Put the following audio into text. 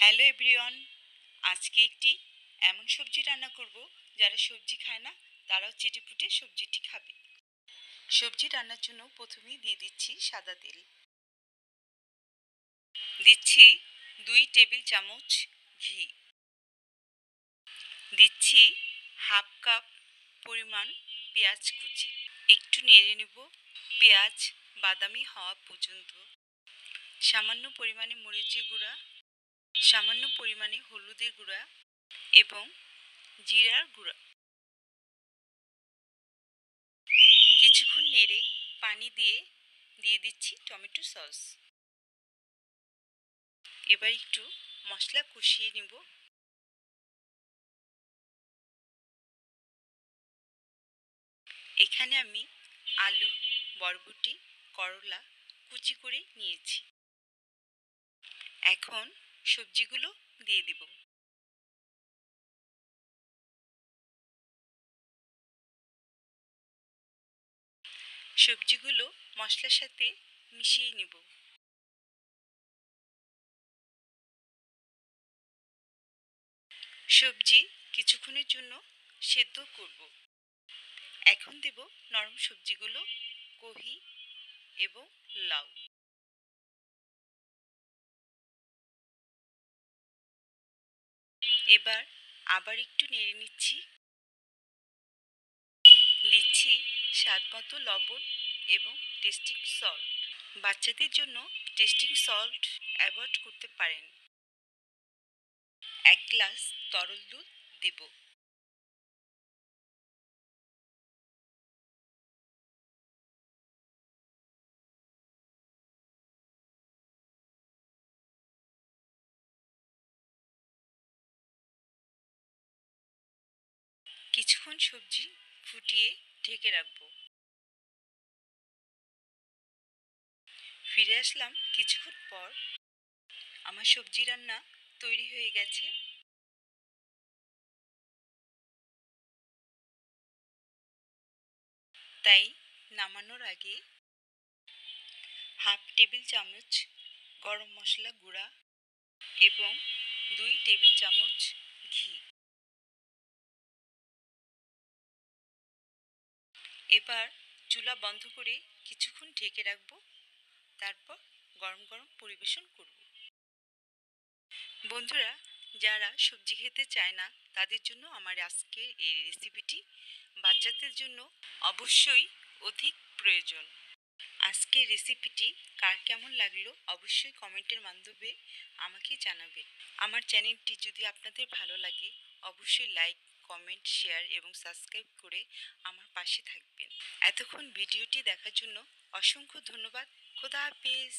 Hello everyone, আজকে একটি এমন সবজি রান্না করব যারা সবজি খায় না, তারাও চেটেপুটে সবজিটি খাবে। সবজি রান্নার জন্য প্রথমেই দিয়ে দিচ্ছি সাদা তেল। দিচ্ছি দুই টেবিল চামচ ঘি। দিচ্ছি হাফ কাপ পরিমাণ পেঁয়াজ কুচি। একটু নেড়ে নেব, পেঁয়াজ বাদামি হওয়া পর্যন্ত। সামান্য পরিমাণে মরিচের গুঁড়া সামান্য পরিমাণে হলুদের গুঁড়া এবং জিরার গুঁড়া। কিছুক্ষণ নেড়ে পানি দিয়ে দিয়ে দিচ্ছি টমেটো সস। এবার একটু মশলা কষিয়ে নেব। এখানে আমি আলু, বরবটি, করলা কুচি করে নিয়েছি। এখন সবজিগুলো দিয়ে দিব। সবজিগুলো মশলার সাথে মিশিয়ে নিব। সবজি কিছুক্ষণের জন্য সেদ্ধ করব। এখন দেব নরম সবজিগুলো, কহি এবং লাউ। এবার আবার একটু নেড়ে নিচ্ছি। দিচ্ছি স্বাদ মতো লবণ এবং টেস্টিং সল্ট বাচ্চাদের জন্য টেস্টিং সল্ট অ্যাভয়েড করতে পারেন। এক গ্লাস তরল দুধ দেব। কিছুক্ষণ সবজি ফুটিয়ে ঢেকে রাখব। ফিরে আসলাম কিছুক্ষণ পর। আমার সবজি রান্না তৈরি হয়ে গেছে। তাই নামানোর আগে হাফ টেবিল চামচ গরম মশলা গুঁড়া এবং দুই টেবিল চামচ ঘি। এবার চুলা বন্ধ করে কিছুক্ষণ ঢেকে রাখব। তারপর গরম গরম পরিবেশন করব। বন্ধুরা, যারা সবজি খেতে চায় না, তাদের জন্য আমার আজকের এই রেসিপিটি বাচ্চাদের জন্য অবশ্যই অধিক প্রয়োজন। আজকের রেসিপিটি কার কেমন লাগল অবশ্যই কমেন্টের মাধ্যমে আমাকে জানাবেন। আমার চ্যানেলটি যদি আপনাদের ভালো লাগে, অবশ্যই লাইক কমেন্ট শেয়ার এবং সাবস্ক্রাইব করে আমার পাশে থাকবেন। এতক্ষণ ভিডিওটি দেখার জন্য অসংখ্য ধন্যবাদ। খোদা হাফিজ।